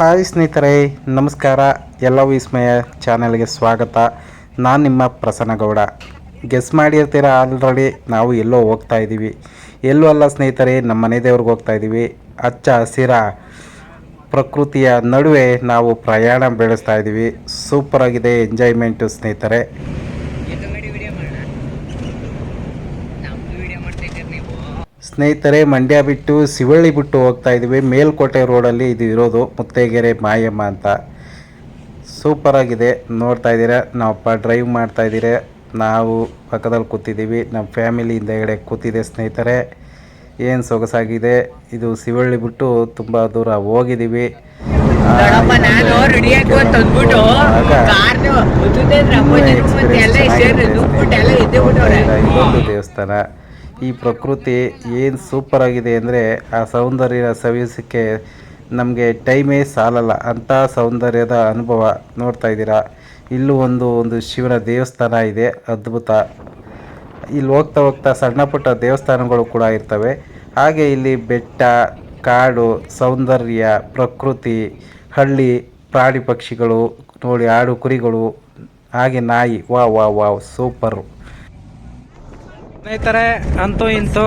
Hi ಸ್ನೇಹಿತರೆ, ನಮಸ್ಕಾರ. ಎಲ್ಲ ವಿಸ್ಮಯ ಚಾನೆಲ್ಗೆ ಸ್ವಾಗತ. ನಾನು ನಿಮ್ಮ ಪ್ರಸನ್ನಗೌಡ. ಗೆಸ್ ಮಾಡಿರ್ತೀರ ಆಲ್ರೆಡಿ ನಾವು ಎಲ್ಲೋ ಹೋಗ್ತಾ ಇದ್ದೀವಿ ಎಲ್ಲೂ ಅಲ್ಲ ಸ್ನೇಹಿತರೆ, ನಮ್ಮ ಮನೆ ದೇವ್ರಿಗೆ ಹೋಗ್ತಾ ಇದ್ದೀವಿ ಹಚ್ಚ ಹಸಿರ ಪ್ರಕೃತಿಯ ನಡುವೆ ನಾವು ಪ್ರಯಾಣ ಬೆಳೆಸ್ತಾ ಇದ್ದೀವಿ ಸೂಪರಾಗಿದೆ ಎಂಜಾಯ್ಮೆಂಟು ಸ್ನೇಹಿತರೆ ಎದ್ದು ಮಾಡಿ ವಿಡಿಯೋ ಮಾಡೋಣ ನಮ್ದು ವಿಡಿಯೋ ಮಾಡ್ತಾ ಇದ್ದೀರಿ ನೀವು ಸ್ನೇಹಿತರೆ ಮಂಡ್ಯ ಬಿಟ್ಟು ಶಿವಳ್ಳಿ ಬಿಟ್ಟು ಹೋಗ್ತಾ ಇದ್ದೀವಿ. ಮೇಲ್ಕೋಟೆ ರೋಡಲ್ಲಿ ಇದು ಇರೋದು ಮುತ್ತೈಗೆರೆ ಮಾಯಮ್ಮ ಅಂತ. ಸೂಪರಾಗಿದೆ ನೋಡ್ತಾ ಇದ್ದೀರಾ? ನಾವಪ್ಪ ಡ್ರೈವ್ ಮಾಡ್ತಾ ಇದ್ದೀರಾ? ನಾವು ಪಕ್ಕದಲ್ಲಿ ಕೂತಿದ್ದೀವಿ. ನಮ್ಮ ಫ್ಯಾಮಿಲಿ ಹಿಂದೆಗಡೆ ಕೂತಿದೆ ಸ್ನೇಹಿತರೆ. ಏನು ಸೊಗಸಾಗಿದೆ? ಇದು ಶಿವಳ್ಳಿ ಬಿಟ್ಟು ತುಂಬ ದೂರ ಹೋಗಿದ್ದೀವಿ. ದೇವಸ್ಥಾನ. ಈ ಪ್ರಕೃತಿ ಏನು ಸೂಪರ್ ಆಗಿದೆ ಅಂದರೆ ಆ ಸೌಂದರ್ಯ ಸವಿಸಕ್ಕೆ ನಮಗೆ ಟೈಮೇ ಸಾಲಲ್ಲ. ಅಂಥ ಸೌಂದರ್ಯದ ಅನುಭವ ನೋಡ್ತಾ ಇದ್ದೀರಾ? ಇಲ್ಲೂ ಒಂದು ಒಂದು ಶಿವನ ದೇವಸ್ಥಾನ ಇದೆ, ಅದ್ಭುತ. ಇಲ್ಲಿ ಹೋಗ್ತಾ ಹೋಗ್ತಾ ಸಣ್ಣ ಪುಟ್ಟ ದೇವಸ್ಥಾನಗಳು ಕೂಡ ಇರ್ತವೆ. ಹಾಗೆ ಇಲ್ಲಿ ಬೆಟ್ಟ, ಕಾಡು, ಸೌಂದರ್ಯ, ಪ್ರಕೃತಿ, ಹಳ್ಳಿ, ಪ್ರಾಣಿ ಪಕ್ಷಿಗಳು, ನೋಡಿ ಆಡು ಕುರಿಗಳು, ಹಾಗೆ ನಾಯಿ. ವಾ ವಾ ವಾ ಸೂಪರು ಸ್ನೇಹಿತರೆ, ಅಂತೂ ಇಂತೂ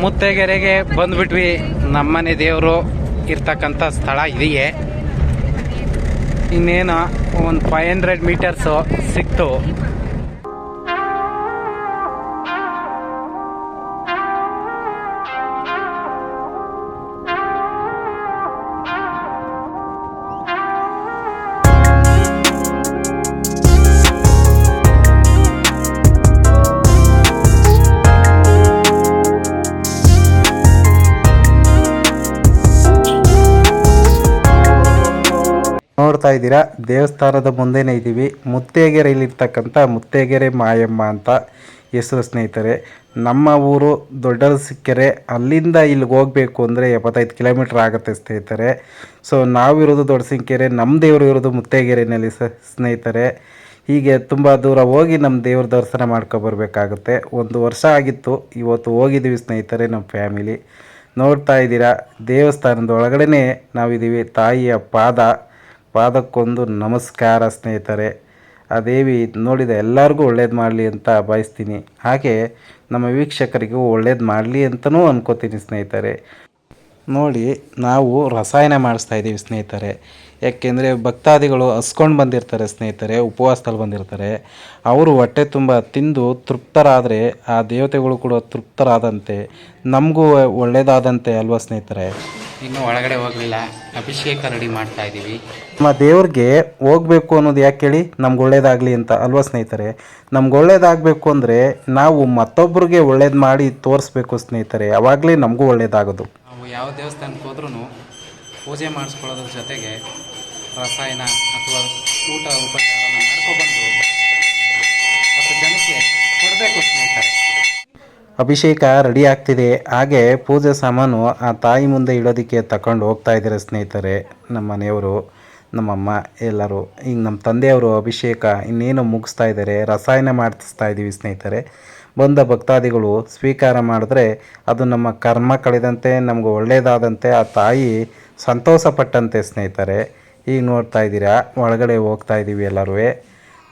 ಮುತ್ತೆಗೆರೆಗೆ ಬಂದ್ಬಿಟ್ವಿ. ನಮ್ಮನೆ ದೇವರು ಇರ್ತಕ್ಕಂಥ ಸ್ಥಳ ಇದೆಯೇ. ಇನ್ನೇನು, ಒಂದು ಫೈವ್ ಹಂಡ್ರೆಡ್ ಮೀಟರ್ಸು ಸಿಕ್ತು. ನೋಡ್ತಾ ಇದ್ದೀರಾ? ದೇವಸ್ಥಾನದ ಮುಂದೆನೇ ಇದ್ದೀವಿ. ಮುತ್ತೇಗೆರೆಯಲ್ಲಿರ್ತಕ್ಕಂಥ ಮುತ್ತೇಗೆರೆ ಮಾಯಮ್ಮ ಅಂತ ಹೆಸರು ಸ್ನೇಹಿತರೆ. ನಮ್ಮ ಊರು ದೊಡ್ಡರಸಿಕೆರೆ. ಅಲ್ಲಿಂದ ಇಲ್ಲಿಗೆ ಹೋಗಬೇಕು ಅಂದರೆ ಎಪ್ಪತ್ತೈದು ಕಿಲೋಮೀಟ್ರ್ ಆಗುತ್ತೆ ಸ್ನೇಹಿತರೆ. ಸೊ ನಾವಿರೋದು ದೊಡ್ಡಸಿಂಕೆರೆ ನಮ್ಮ ದೇವರು ಇರೋದು ಮುತ್ತೇಗೆರೆಯಲ್ಲಿ ಸ, ಸ್ನೇಹಿತರೆ. ಹೀಗೆ ತುಂಬ ದೂರ ಹೋಗಿ ನಮ್ಮ ದೇವ್ರ ದರ್ಶನ ಮಾಡ್ಕೊಬರ್ಬೇಕಾಗುತ್ತೆ ಒಂದು ವರ್ಷ ಆಗಿತ್ತು. ಇವತ್ತು ಹೋಗಿದ್ದೀವಿ ಸ್ನೇಹಿತರೆ ನಮ್ಮ ಫ್ಯಾಮಿಲಿ. ನೋಡ್ತಾ ಇದ್ದೀರಾ? ದೇವಸ್ಥಾನದ ಒಳಗಡೆ ನಾವಿದ್ದೀವಿ. ತಾಯಿಯ ಪಾದ. ಪಾದಕ್ಕೊಂದು ನಮಸ್ಕಾರ ಸ್ನೇಹಿತರೆ. ಆ ದೇವಿ ನೋಡಿದ ಎಲ್ಲರಿಗೂ ಒಳ್ಳೇದು ಮಾಡಲಿ ಅಂತ ಬಯಸ್ತೀನಿ ಹಾಗೆ ನಮ್ಮ ವೀಕ್ಷಕರಿಗೂ ಒಳ್ಳೇದು ಮಾಡಲಿ ಅಂತಲೂ ಅನ್ಕೋತೀನಿ ಸ್ನೇಹಿತರೆ. ನೋಡಿ, ನಾವು ರಸಾಯನ ಮಾಡಿಸ್ತಾ ಇದ್ದೀವಿ ಸ್ನೇಹಿತರೆ. ಯಾಕೆಂದರೆ ಭಕ್ತಾದಿಗಳು ಹಸ್ಕೊಂಡು ಬಂದಿರ್ತಾರೆ ಸ್ನೇಹಿತರೆ, ಉಪವಾಸದಲ್ಲಿ ಬಂದಿರ್ತಾರೆ. ಅವರು ಹೊಟ್ಟೆ ತುಂಬ ತಿಂದು ತೃಪ್ತರಾದರೆ ಆ ದೇವತೆಗಳು ಕೂಡ ತೃಪ್ತರಾದಂತೆ, ನಮಗೂ ಒಳ್ಳೆಯದಾದಂತೆ ಅಲ್ವಾ ಸ್ನೇಹಿತರೆ? ಇನ್ನೂ ಒಳಗಡೆ ಹೋಗಲಿಲ್ಲ. ಅಭಿಷೇಕ ರೆಡಿ ಮಾಡ್ತಾ ಇದೀವಿ. ನಮ್ಮ ದೇವ್ರಿಗೆ ಹೋಗ್ಬೇಕು ಅನ್ನೋದು ಯಾಕೆ ಹೇಳಿ? ನಮ್ಗೆ ಒಳ್ಳೇದಾಗಲಿ ಅಂತ ಅಲ್ವಾ ಸ್ನೇಹಿತರೆ? ನಮ್ಗೆ ಒಳ್ಳೇದಾಗಬೇಕು ಅಂದರೆ ನಾವು ಮತ್ತೊಬ್ಬರಿಗೆ ಒಳ್ಳೇದು ಮಾಡಿ ತೋರಿಸ್ಬೇಕು ಸ್ನೇಹಿತರೆ. ಯಾವಾಗಲೇ ನಮಗೂ ಒಳ್ಳೇದಾಗೋದು. ನಾವು ಯಾವ ದೇವಸ್ಥಾನಕ್ಕೆ ಹೋದ್ರೂ ಪೂಜೆ ಮಾಡಿಸ್ಕೊಳ್ಳೋದ್ರ ಜೊತೆಗೆ ರಸಾಯನ ಅಥವಾ ಊಟ ಉಪಚಾರನ ಮಾಡ್ಕೊಬಂದು ಜನಕ್ಕೆ ಕೊಡಬೇಕು ಸ್ನೇಹಿತರೆ. ಅಭಿಷೇಕ ರೆಡಿ ಆಗ್ತಿದೆ. ಹಾಗೆ ಪೂಜೆ ಸಾಮಾನು ಆ ತಾಯಿ ಮುಂದೆ ಇಡೋದಕ್ಕೆ ತಗೊಂಡು ಹೋಗ್ತಾ ಇದ್ದಾರೆ ಸ್ನೇಹಿತರೆ, ನಮ್ಮ ಮನೆಯವರು ನಮ್ಮಮ್ಮ ಎಲ್ಲರೂ. ಈಗ ನಮ್ಮ ತಂದೆಯವರು ಅಭಿಷೇಕ ಇನ್ನೇನು ಮುಗಿಸ್ತಾ ಇದ್ದಾರೆ, ರಸಾಯನ ಮಾಡಿಸ್ತಾ ಇದ್ದೀವಿ ಸ್ನೇಹಿತರೆ. ಬಂದ ಭಕ್ತಾದಿಗಳು ಸ್ವೀಕಾರ ಮಾಡಿದ್ರೆ ಅದು ನಮ್ಮ ಕರ್ಮ ಕಳೆದಂತೆ, ನಮಗೆ ಒಳ್ಳೆಯದಾದಂತೆ ಆ ತಾಯಿ ಸಂತೋಷಪಟ್ಟಂತೆ ಸ್ನೇಹಿತರೆ. ಈಗ ನೋಡ್ತಾ ಇದ್ದೀರಾ, ಒಳಗಡೆ ಹೋಗ್ತಾ ಇದ್ದೀವಿ ಎಲ್ಲರೂ.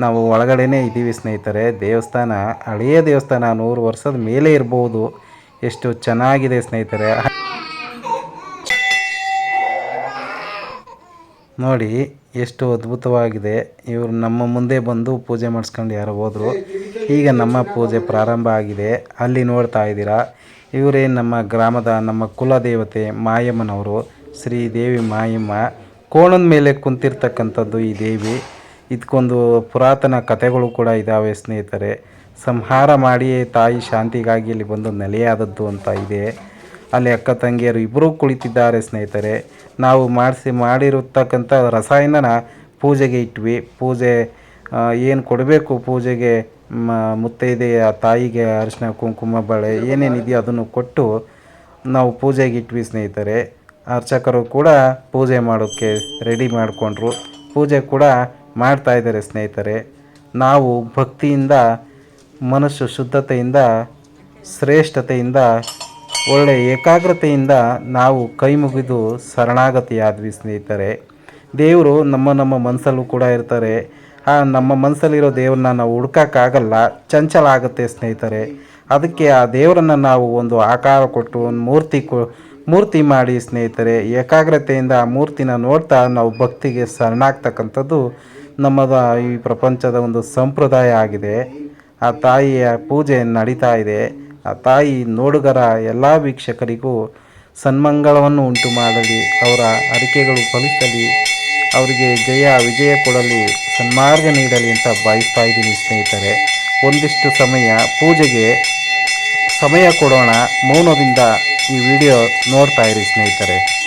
ನಾವು ಒಳಗಡೆನೇ ಇದ್ದೀವಿ ಸ್ನೇಹಿತರೆ, ದೇವಸ್ಥಾನ, ಹಳೆಯ ದೇವಸ್ಥಾನ ನೂರು ವರ್ಷದ ಮೇಲೆ ಇರ್ಬೋದು. ಎಷ್ಟು ಚೆನ್ನಾಗಿದೆ ಸ್ನೇಹಿತರೆ. ನೋಡಿ, ಎಷ್ಟು ಅದ್ಭುತವಾಗಿದೆ. ಇವರು ನಮ್ಮ ಮುಂದೆ ಬಂದು ಪೂಜೆ ಮಾಡಿಸ್ಕೊಂಡು ಯಾರು ಹೋದರು. ಈಗ ನಮ್ಮ ಪೂಜೆ ಪ್ರಾರಂಭ ಆಗಿದೆ. ಅಲ್ಲಿ ನೋಡ್ತಾ ಇದ್ದೀರಾ. ಇವರೇ ನಮ್ಮ ಗ್ರಾಮದ ನಮ್ಮ ಕುಲದೇವತೆ ಮಾಯಮ್ಮನವರು. ಶ್ರೀ ದೇವಿ ಮಾಯಮ್ಮ. ಕೋಣದ ಮೇಲೆ ಕುಂತಿರ್ತಕ್ಕಂಥದ್ದು ಈ ದೇವಿ. ಇದಕ್ಕೊಂದು ಪುರಾತನ ಕಥೆಗಳು ಕೂಡ ಇದ್ದಾವೆ ಸ್ನೇಹಿತರೆ. ಸಂಹಾರ ಮಾಡಿಯೇ ತಾಯಿ ಶಾಂತಿಗಾಗಿ ಇಲ್ಲಿ ಬಂದು ನೆಲೆಯಾದದ್ದು ಅಂತ ಇದೆ. ಅಲ್ಲಿ ಅಕ್ಕ ತಂಗಿಯರು ಇಬ್ಬರೂ ಕುಳಿತಿದ್ದಾರೆ ಸ್ನೇಹಿತರೆ. ನಾವು ಮಾಡಿಸಿ ಮಾಡಿರತಕ್ಕಂಥ ರಸಾಯನನ ಪೂಜೆಗೆ ಇಟ್ವಿ. ಪೂಜೆ ಏನು ಕೊಡಬೇಕು ಪೂಜೆಗೆ? ಮ ಮುತ್ತೈದೆಯ ತಾಯಿಗೆ ಅರಿಶಿನ, ಕುಂಕುಮ, ಬಳೆ ಏನೇನಿದೆಯೋ ಅದನ್ನು ಕೊಟ್ಟು ನಾವು ಪೂಜೆಗೆ ಇಟ್ವಿ ಸ್ನೇಹಿತರೆ. ಅರ್ಚಕರು ಕೂಡ ಪೂಜೆ ಮಾಡೋಕ್ಕೆ ರೆಡಿ ಮಾಡಿಕೊಂಡ್ರು. ಪೂಜೆ ಕೂಡ ಮಾಡ್ತಾ ಇದ್ದಾರೆ ಸ್ನೇಹಿತರೆ, ನಾವು ಭಕ್ತಿಯಿಂದ, ಮನಸ್ಸು ಶುದ್ಧತೆಯಿಂದ, ಶ್ರೇಷ್ಠತೆಯಿಂದ ಒಳ್ಳೆಯ ಏಕಾಗ್ರತೆಯಿಂದ ನಾವು ಕೈ ಮುಗಿದು ಶರಣಾಗತಿಯಾದ್ವಿ ಸ್ನೇಹಿತರೆ. ದೇವರು ನಮ್ಮ ನಮ್ಮ ಮನಸ್ಸಲ್ಲೂ ಕೂಡ ಇರ್ತಾರೆ. ಆ ನಮ್ಮ ಮನಸ್ಸಲ್ಲಿರೋ ದೇವ್ರನ್ನ ನಾವು ಹುಡ್ಕೋಕ್ಕಾಗಲ್ಲ ಚಂಚಲ ಆಗುತ್ತೆ ಸ್ನೇಹಿತರೆ. ಅದಕ್ಕೆ ಆ ದೇವರನ್ನು ನಾವು ಒಂದು ಆಕಾರ ಕೊಟ್ಟು, ಒಂದು ಮೂರ್ತಿ ಕೊ, ಮೂರ್ತಿ ಮಾಡಿ ಸ್ನೇಹಿತರೆ, ಏಕಾಗ್ರತೆಯಿಂದ ಆ ಮೂರ್ತಿನ ನೋಡ್ತಾ ನಾವು ಭಕ್ತಿಗೆ ಶರಣಾಗ್ತಕ್ಕಂಥದ್ದು ನಮ್ಮದ ಈ ಪ್ರಪಂಚದ ಒಂದು ಸಂಪ್ರದಾಯ ಆಗಿದೆ. ಆ ತಾಯಿಯ ಪೂಜೆ ನಡೀತಾ ಇದೆ. ಆ ತಾಯಿ ನೋಡುಗರ ಎಲ್ಲ ವೀಕ್ಷಕರಿಗೂ ಸನ್ಮಂಗಳವನ್ನು ಉಂಟು ಮಾಡಲಿ, ಅವರ ಅರಿಕೆಗಳು ಫಲಿಸಲಿ, ಅವರಿಗೆ ಜಯ ವಿಜಯ ಕೊಡಲಿ, ಸನ್ಮಾರ್ಗ ನೀಡಲಿ ಅಂತ ಬಯಸ್ತಾ ಇದ್ದೀನಿ ಸ್ನೇಹಿತರೆ. ಒಂದಿಷ್ಟು ಸಮಯ ಪೂಜೆಗೆ ಸಮಯ ಕೊಡೋಣ. ಮೌನದಿಂದ ಈ ವಿಡಿಯೋ ನೋಡ್ತಾ ಇರಿ ಸ್ನೇಹಿತರೆ.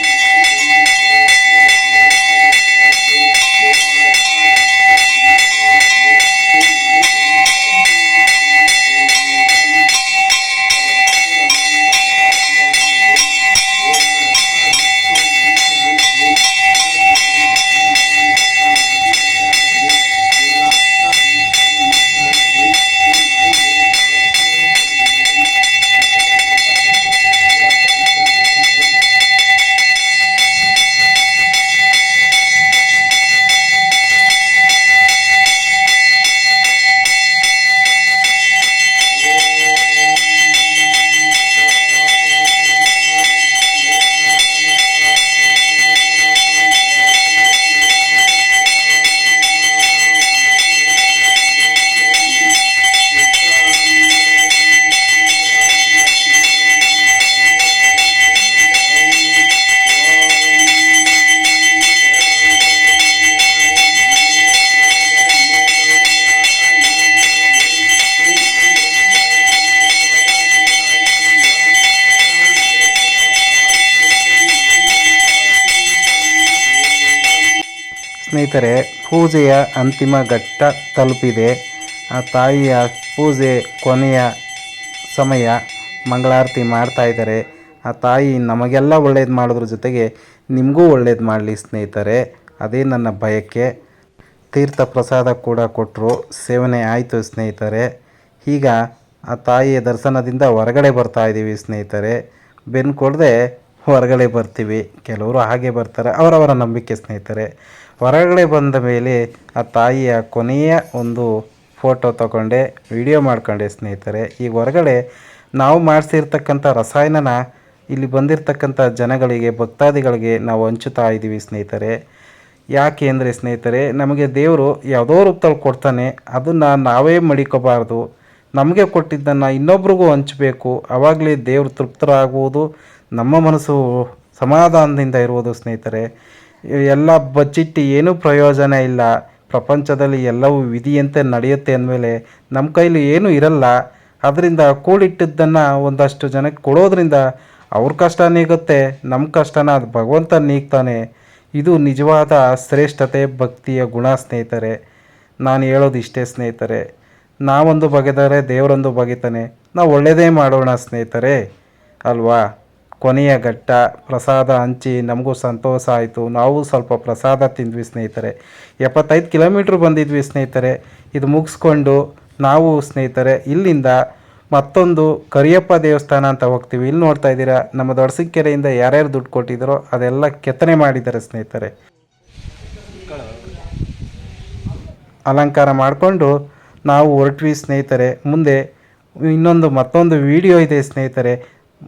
ಸ್ನೇಹಿತರೆ, ಪೂಜೆಯ ಅಂತಿಮ ಘಟ್ಟ ತಲುಪಿದೆ. ಆ ತಾಯಿಯ ಪೂಜೆ ಕೊನೆಯ ಸಮಯ ಮಂಗಳಾರತಿ ಮಾಡ್ತಾ ಇದ್ದಾರೆ. ಆ ತಾಯಿ ನಮಗೆಲ್ಲ ಒಳ್ಳೇದು ಮಾಡೋದ್ರ ಜೊತೆಗೆ ನಿಮಗೂ ಒಳ್ಳೇದು ಮಾಡಲಿ ಸ್ನೇಹಿತರೆ. ಅದೇ ನನ್ನ ಬಯಕೆ. ತೀರ್ಥ ಪ್ರಸಾದ ಕೂಡ ಕೊಟ್ಟರು ಸೇವನೆ ಆಯಿತು ಸ್ನೇಹಿತರೆ. ಈಗ ಆ ತಾಯಿಯ ದರ್ಶನದಿಂದ ಹೊರಗಡೆ ಬರ್ತಾ ಇದ್ದೀವಿ ಸ್ನೇಹಿತರೆ. ಬೆನ್ನು ಕೊಡದೆ ಹೊರಗಡೆ ಬರ್ತೀವಿ. ಕೆಲವರು ಹಾಗೆ ಬರ್ತಾರೆ. ಅವರವರ ನಂಬಿಕೆ ಸ್ನೇಹಿತರೆ, ಹೊರಗಡೆ ಬಂದ ಮೇಲೆ ಆ ತಾಯಿಯ ಕೊನೆಯ ಒಂದು ಫೋಟೋ ತಗೊಂಡೆ, ವಿಡಿಯೋ ಮಾಡ್ಕೊಂಡೆ ಸ್ನೇಹಿತರೆ. ಈಗ ಹೊರಗಡೆ ನಾವು ಮಾಡಿಸಿರ್ತಕ್ಕಂಥ ರಸಾಯನನ, ಇಲ್ಲಿ ಬಂದಿರತಕ್ಕಂಥ ಜನಗಳಿಗೆ, ಭಕ್ತಾದಿಗಳಿಗೆ ನಾವು ಹಂಚುತ್ತಾ ಇದ್ದೀವಿ ಸ್ನೇಹಿತರೆ. ಯಾಕೆ ಅಂದರೆ ಸ್ನೇಹಿತರೆ, ನಮಗೆ ದೇವರು ಯಾವುದೋ ರೂಪದಲ್ಲಿ ಕೊಡ್ತಾನೆ, ಅದನ್ನು ನಾವೇ ಮಡಿಕೋಬಾರ್ದು. ನಮಗೆ ಕೊಟ್ಟಿದ್ದನ್ನು ಇನ್ನೊಬ್ರಿಗೂ ಹಂಚಬೇಕು. ಆವಾಗಲೇ ದೇವರು ತೃಪ್ತರಾಗುವುದು ನಮ್ಮ ಮನಸ್ಸು ಸಮಾಧಾನದಿಂದ ಇರುವುದು ಸ್ನೇಹಿತರೆ. ಎಲ್ಲ ಬಚ್ಚಿಟ್ಟು ಏನೂ ಪ್ರಯೋಜನ ಇಲ್ಲ. ಪ್ರಪಂಚದಲ್ಲಿ ಎಲ್ಲವೂ ವಿಧಿಯಂತೆ ನಡೆಯುತ್ತೆ ಅಂದಮೇಲೆ ನಮ್ಮ ಕೈಲಿ ಏನೂ ಇರಲ್ಲ. ಅದರಿಂದ ಕೂಡಿಟ್ಟಿದ್ದನ್ನು ಒಂದಷ್ಟು ಜನಕ್ಕೆ ಕೊಡೋದ್ರಿಂದ ಅವ್ರ ಕಷ್ಟ ನೀಗುತ್ತೆ, ನಮ್ಮ ಕಷ್ಟನ ಅದು ಭಗವಂತ ನೀಗ್ತಾನೆ. ಇದು ನಿಜವಾದ ಶ್ರೇಷ್ಠತೆ, ಭಕ್ತಿಯ ಗುಣ ಸ್ನೇಹಿತರೆ. ನಾನು ಹೇಳೋದು ಇಷ್ಟೇ ಸ್ನೇಹಿತರೆ. ನಾವೊಂದು ಬಗೆದರೆ ದೇವರೊಂದು ಬಗೆತಾನೆ. ನಾವು ಒಳ್ಳೆಯದೇ ಮಾಡೋಣ ಸ್ನೇಹಿತರೆ. ಅಲ್ವಾ? ಕೊನೆಯ ಘಟ್ಟ ಪ್ರಸಾದ ಹಂಚಿ ನಮಗೂ ಸಂತೋಷ ಆಯಿತು. ನಾವು ಸ್ವಲ್ಪ ಪ್ರಸಾದ ತಿಂದ್ವಿ ಸ್ನೇಹಿತರೆ. ಎಪ್ಪತ್ತೈದು ಕಿಲೋಮೀಟ್ರ್ ಬಂದಿದ್ವಿ ಸ್ನೇಹಿತರೆ. ಇದು ಮುಗಿಸ್ಕೊಂಡು ನಾವು ಸ್ನೇಹಿತರೆ ಇಲ್ಲಿಂದ ಮತ್ತೊಂದು ಕರಿಯಪ್ಪ ದೇವಸ್ಥಾನ ಅಂತ ಹೋಗ್ತೀವಿ. ಇಲ್ಲಿ ನೋಡ್ತಾ ಇದ್ದೀರಾ, ನಮ್ಮ ದೊಡ್ಡಸಿಕೆರೆಯಿಂದ ಯಾರ್ಯಾರು ದುಡ್ಡು ಕೊಟ್ಟಿದ್ದಾರೋ ಅದೆಲ್ಲ ಕೆತ್ತನೆ ಮಾಡಿದ್ದಾರೆ ಸ್ನೇಹಿತರೆ. ಅಲಂಕಾರ ಮಾಡಿಕೊಂಡು ನಾವು ಹೊರಟ್ವಿ ಸ್ನೇಹಿತರೆ. ಮುಂದೆ ಇನ್ನೊಂದು ಮತ್ತೊಂದು ವಿಡಿಯೋ ಇದೆ ಸ್ನೇಹಿತರೆ.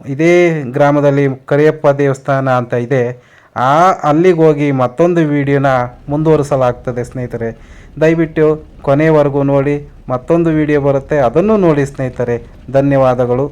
ಇದೇ ಗ್ರಾಮದಲ್ಲಿ ಕರಿಯಪ್ಪ ದೇವಸ್ಥಾನ ಅಂತ ಇದೆ. ಆ ಅಲ್ಲಿಗೆ ಹೋಗಿ ಮತ್ತೊಂದು ವಿಡಿಯೋನ ಮುಂದುವರಿಸಲಾಗ್ತದೆ ಸ್ನೇಹಿತರೆ. ದಯವಿಟ್ಟು ಕೊನೆಯವರೆಗೂ ನೋಡಿ, ಮತ್ತೊಂದು ವಿಡಿಯೋ ಬರುತ್ತೆ, ಅದನ್ನು ನೋಡಿ ಸ್ನೇಹಿತರೆ. ಧನ್ಯವಾದಗಳು.